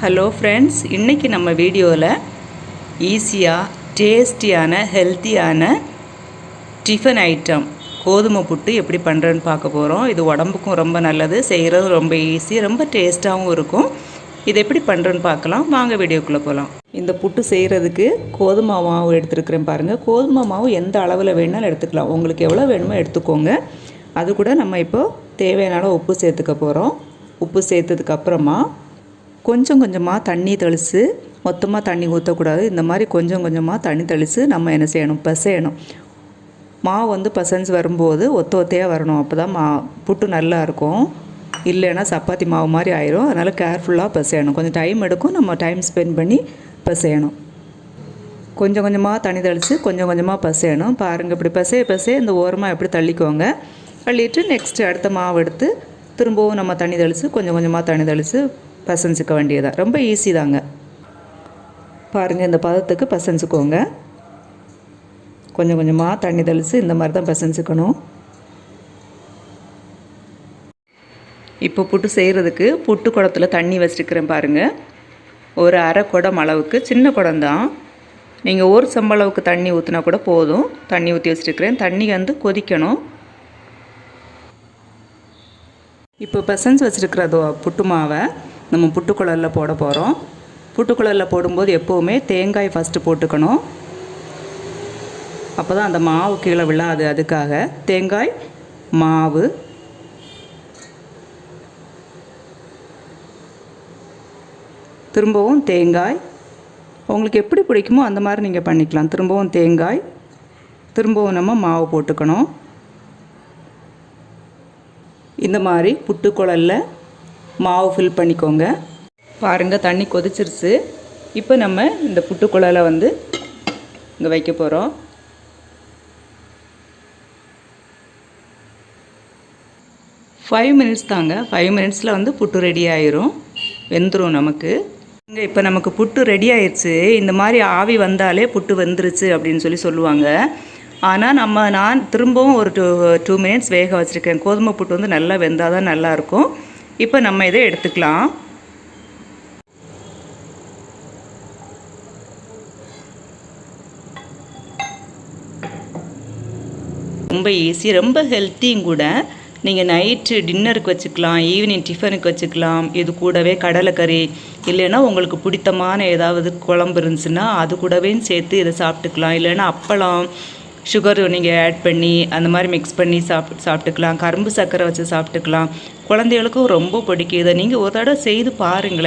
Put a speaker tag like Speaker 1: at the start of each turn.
Speaker 1: Hello friends இன்றைக்கி நம்ம வீடியோவில் ஈஸியாக டேஸ்டியான ஹெல்த்தியான டிஃபன் ஐட்டம் கோதுமை புட்டு எப்படி பண்ணுறேன்னு பார்க்க போகிறோம் இது உடம்புக்கும் ரொம்ப நல்லது செய்கிறது ரொம்ப ஈஸி ரொம்ப டேஸ்ட்டாகவும் இருக்கும். இது எப்படி பண்ணுறேன்னு பார்க்கலாம். வாங்க வீடியோக்குள்ளே போகலாம் இந்த புட்டு செய்கிறதுக்கு கோதுமை மாவு எடுத்துருக்கிறேன் பாருங்கள் கோதுமை மாவு எந்த அளவில் வேணாலும் எடுத்துக்கலாம். உங்களுக்கு எவ்வளோ வேணுமோ எடுத்துக்கோங்க. அது கூட நம்ம இப்போது தேவையான உப்பு சேர்த்துக்க போகிறோம் உப்பு சேர்த்ததுக்கப்புறமா கொஞ்சம் கொஞ்சமாக தண்ணி தெளித்து மொத்தமாக தண்ணி ஊற்றக்கூடாது இந்த மாதிரி கொஞ்சம் கொஞ்சமாக தண்ணி தெளித்து நம்ம என்ன செய்யணும்? பிசையணும். மாவு வந்து பசஞ்சு வரும்போது ஒத்த ஒத்தையாக வரணும். அப்போ தான் மா புட்டு நல்லா இருக்கும். இல்லைன்னா சப்பாத்தி மாவு மாதிரி ஆயிரும். அதனால் கேர்ஃபுல்லாக பிசையணும். கொஞ்சம் டைம் எடுக்கும். நம்ம டைம் ஸ்பெண்ட் பண்ணி பிசையணும். கொஞ்சம் கொஞ்சமாக தண்ணி தெளித்து கொஞ்சம் கொஞ்சமாக பசையணும். பாருங்கள் இப்படி பசைய பசைய இந்த ஓரமாக எப்படி தள்ளிக்கோங்க. தள்ளிட்டு நெக்ஸ்ட்டு அடுத்த மாவு எடுத்து திரும்பவும் நம்ம தண்ணி தெளித்து கொஞ்சம் கொஞ்சமாக தண்ணி தெளித்து பசஞ்சிக்க வேண்டியதான் ரொம்ப ஈஸி தாங்க. பாருங்கள் இந்த பதத்துக்கு பசஞ்சுக்கோங்க. கொஞ்சம் கொஞ்சமாக தண்ணி தெளித்து இந்த மாதிரி தான் பசஞ்சுக்கணும். இப்போ புட்டு செய்கிறதுக்கு புட்டு குடத்தில் தண்ணி வச்சுருக்கிறேன் பாருங்கள் ஒரு அரை குடம் அளவுக்கு சின்ன குடம் தான். நீங்கள் ஒரு சம்பளவுக்கு தண்ணி ஊற்றினா கூட போதும். தண்ணி ஊற்றி வச்சுருக்கிறேன். தண்ணி வந்து கொதிக்கணும். இப்போ பசன்ஸ் வச்சுருக்கிறதோ புட்டு மாவை நம்ம புட்டுக்குழலில் போட போகிறோம் புட்டுக்குழலில் போடும்போது எப்போவுமே தேங்காய் ஃபஸ்ட்டு போட்டுக்கணும். அப்போ தான் அந்த மாவு கீழே விழாது அதுக்காக. தேங்காய் மாவு. திரும்பவும் தேங்காய். உங்களுக்கு எப்படி பிடிக்குமோ அந்த மாதிரி நீங்கள் பண்ணிக்கலாம். திரும்பவும் தேங்காய். திரும்பவும் நம்ம மாவு போட்டுக்கணும். இந்த மாதிரி புட்டுக்குழலில் மாவு ஃபில் பண்ணிக்கோங்க. பாருங்கள் தண்ணி கொதிச்சிருச்சு. இப்போ நம்ம இந்த புட்டுக்குழலை வந்து இங்கே வைக்க போகிறோம் ஃபைவ் மினிட்ஸ் தாங்க. ஃபைவ் மினிட்ஸில் வந்து புட்டு ரெடி ஆயிரும். வெந்துடும் நமக்கு. இங்கே இப்போ நமக்கு புட்டு ரெடி ஆயிடுச்சு இந்த மாதிரி ஆவி வந்தாலே புட்டு வெந்துருச்சு அப்படின்னு சொல்லி சொல்லுவாங்க. ஆனால் நம்ம நான் திரும்பவும் ஒரு டூ டூ மினிட்ஸ் வேக வச்சுருக்கேன். கோதுமை புட்டு வந்து நல்லா வெந்தால் தான் நல்லாயிருக்கும் இப்போ நம்ம இதை எடுத்துக்கலாம். ரொம்ப ஈஸி ரொம்ப ஹெல்த்தியும் கூட நீங்கள் நைட்டு டின்னருக்கு வச்சுக்கலாம் ஈவினிங் டிஃபனுக்கு வச்சுக்கலாம். இது கூடவே கடலைக்கறி இல்லைன்னா உங்களுக்கு பிடித்தமான ஏதாவது குழம்பு இருந்துச்சுன்னா அது கூடவே சேர்த்து இதை சாப்பிட்டுக்கலாம். இல்லைன்னா அப்பளம் சுகர் நீங்கள் ஆட் பண்ணி அந்த மாதிரி மிக்ஸ் பண்ணி சாப் சாப்பிட்டுக்கலாம். கரும்பு சர்க்கரை வச்சு சாப்பிட்டுக்கலாம். குழந்தைகளுக்கும் ரொம்ப பிடிக்கும். இதை நீங்கள் ஒரு தடவை செய்து பாருங்களேன்.